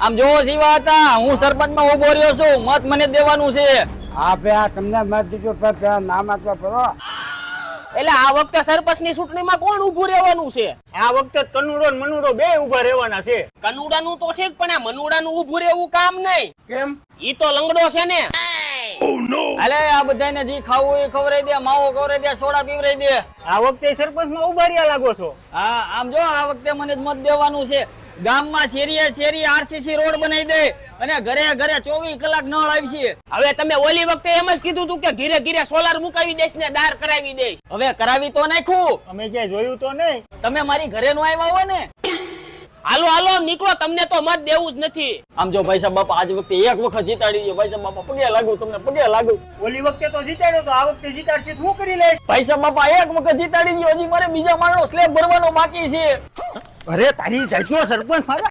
આમ જોવો જીવા હતા હું સરપંચમાં ઊભો રહ્યો છું. મત મને દેવાનું છે. હા બે આ તમને મત દીધો પણ નામ આપો પડો એટલે આ વખતે સરપંચની ચૂંટણીમાં કોણ ઊભું રહેવાનું છે? આ વખતે કનુડો ને મનુડો બે ઊભા રહેવાના છે. કનુડાનું તો ઠીક પણ આ મનુડાનું ઊભું રહેવું કામ નહીં. કેમ? ઈ તો લંગડો છે ને. અલે આ બધાને જે ખાવું એ ખવરાઈ દે માવો ખવરાઈ દે સોડા પીવરાઈ દે. આ વખતે સરપંચમાં ઊભા રહ્યા લાગો છો. હા આમ જો આ વખતે મને જ મત દેવાનું છે. ગામમાં શેરીએ શેરી આરસીસી રોડ બનાવી દે અને ઘરે ઘરે ચોવીસ કલાક નળ આવશે હવે તમે ઓલી વખતે એમ જ કીધું તું કે ઘીરે ઘીરે સોલાર મુકાવી દઈશ ને દાર કરાવી દઈશ. હવે કરાવી તો નાખું. અમે ક્યાંય જોયું તો નહીં. તમે મારી ઘરે નો આવ્યા હોય ને? હાલો હાલો નીકળો તમને તો મત દેવું જ નથી. આમ જો ભાઈ સાહેબ બાપા આજ વખતે એક વખત જીતાડી દો ભાઈ સાહેબ બાપા પગે લાગુ તમને પગે લાગુ. ઓલી વખતે તો જીતાડ્યો તો આ વખતે જીતાડશે શું કરી લઈશ. ભાઈ સાહેબ બાપા એક વખત જીતાડી દો હજી મારે બીજા માળનો સ્લેબ ભરવાનો બાકી છે. અરે તારી જજો સરપંચ મારા